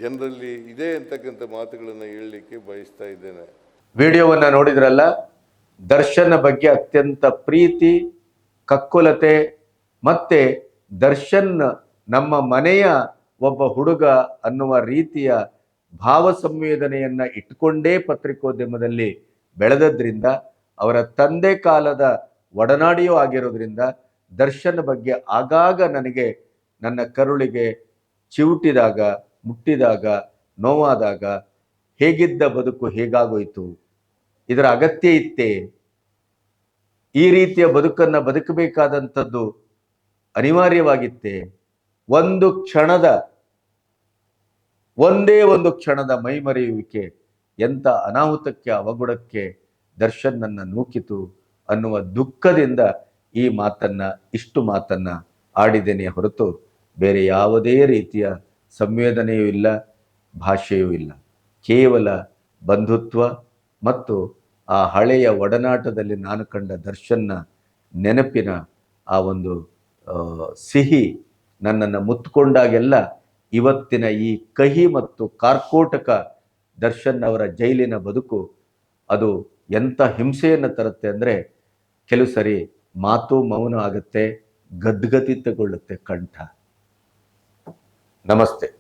S2: ಜನರಲ್ಲಿ ಇದೆ ಅಂತಕ್ಕಂಥ ಮಾತುಗಳನ್ನು ಹೇಳಲಿಕ್ಕೆ ಬಯಸ್ತಾ ಇದ್ದೇನೆ.
S1: ವಿಡಿಯೋವನ್ನು ನೋಡಿದ್ರಲ್ಲ, ದರ್ಶನ ಬಗ್ಗೆ ಅತ್ಯಂತ ಪ್ರೀತಿ, ಕಕ್ಕುಲತೆ ಮತ್ತೆ ದರ್ಶನ್ ನಮ್ಮ ಮನೆಯ ಒಬ್ಬ ಹುಡುಗ ಅನ್ನುವ ರೀತಿಯ ಭಾವ ಸಂವೇದನೆಯನ್ನ ಇಟ್ಕೊಂಡೇ ಪತ್ರಿಕೋದ್ಯಮದಲ್ಲಿ ಬೆಳೆದದ್ರಿಂದ ಅವರ ತಂದೆ ಕಾಲದ ಒಡನಾಡಿಯೂ ಆಗಿರೋದ್ರಿಂದ ದರ್ಶನ್ ಬಗ್ಗೆ ಆಗಾಗ ನನಗೆ ನನ್ನ ಕರುಳಿಗೆ ಚಿವುಟಿದಾಗ, ಮುಟ್ಟಿದಾಗ, ನೋವಾದಾಗ ಹೇಗಿದ್ದ ಬದುಕು ಹೇಗಾಗೋಯ್ತು? ಇದರ ಅಗತ್ಯ ಇತ್ತೇ? ಈ ರೀತಿಯ ಬದುಕನ್ನ ಬದುಕಬೇಕಾದಂಥದ್ದು ಅನಿವಾರ್ಯವಾಗಿತ್ತೆ? ಒಂದು ಕ್ಷಣದ, ಒಂದೇ ಒಂದು ಕ್ಷಣದ ಮೈಮರೆಯುವಿಕೆ ಎಂಥ ಅನಾಹುತಕ್ಕೆ ಅವಗುಣಕ್ಕೆ ದರ್ಶನ್ ನನ್ನ ನೂಕಿತು. ಅನ್ನುವ ದುಃಖದಿಂದ ಈ ಮಾತನ್ನ, ಇಷ್ಟು ಮಾತನ್ನ ಆಡಿದ್ದೇನೆ ಹೊರತು ಬೇರೆ ಯಾವುದೇ ರೀತಿಯ ಸಂವೇದನೆಯೂ ಇಲ್ಲ, ಭಾಷೆಯೂ ಇಲ್ಲ. ಕೇವಲ ಬಂಧುತ್ವ ಮತ್ತು ಆ ಹಳೆಯ ಒಡನಾಟದಲ್ಲಿ ನಾನು ಕಂಡ ದರ್ಶನ್ನ ನೆನಪಿನ ಆ ಒಂದು ಸಿಹಿ ನನ್ನನ್ನು ಮುತ್ಕೊಂಡಾಗೆಲ್ಲ ಇವತ್ತಿನ ಈ ಕಹಿ ಮತ್ತು ಕಾರ್ಕೋಟಕ ದರ್ಶನ್ ಅವರ ಜೈಲಿನ ಬದುಕು ಅದು ಎಂಥ ಹಿಂಸೆಯನ್ನು ತರುತ್ತೆ ಅಂದರೆ ಕೆಲವು ಸರಿ ಮಾತು ಮೌನ ಆಗುತ್ತೆ ಗದ್ಗದಿತಗೊಳ್ಳುತ್ತೆ ಕಂಠ. ನಮಸ್ತೆ.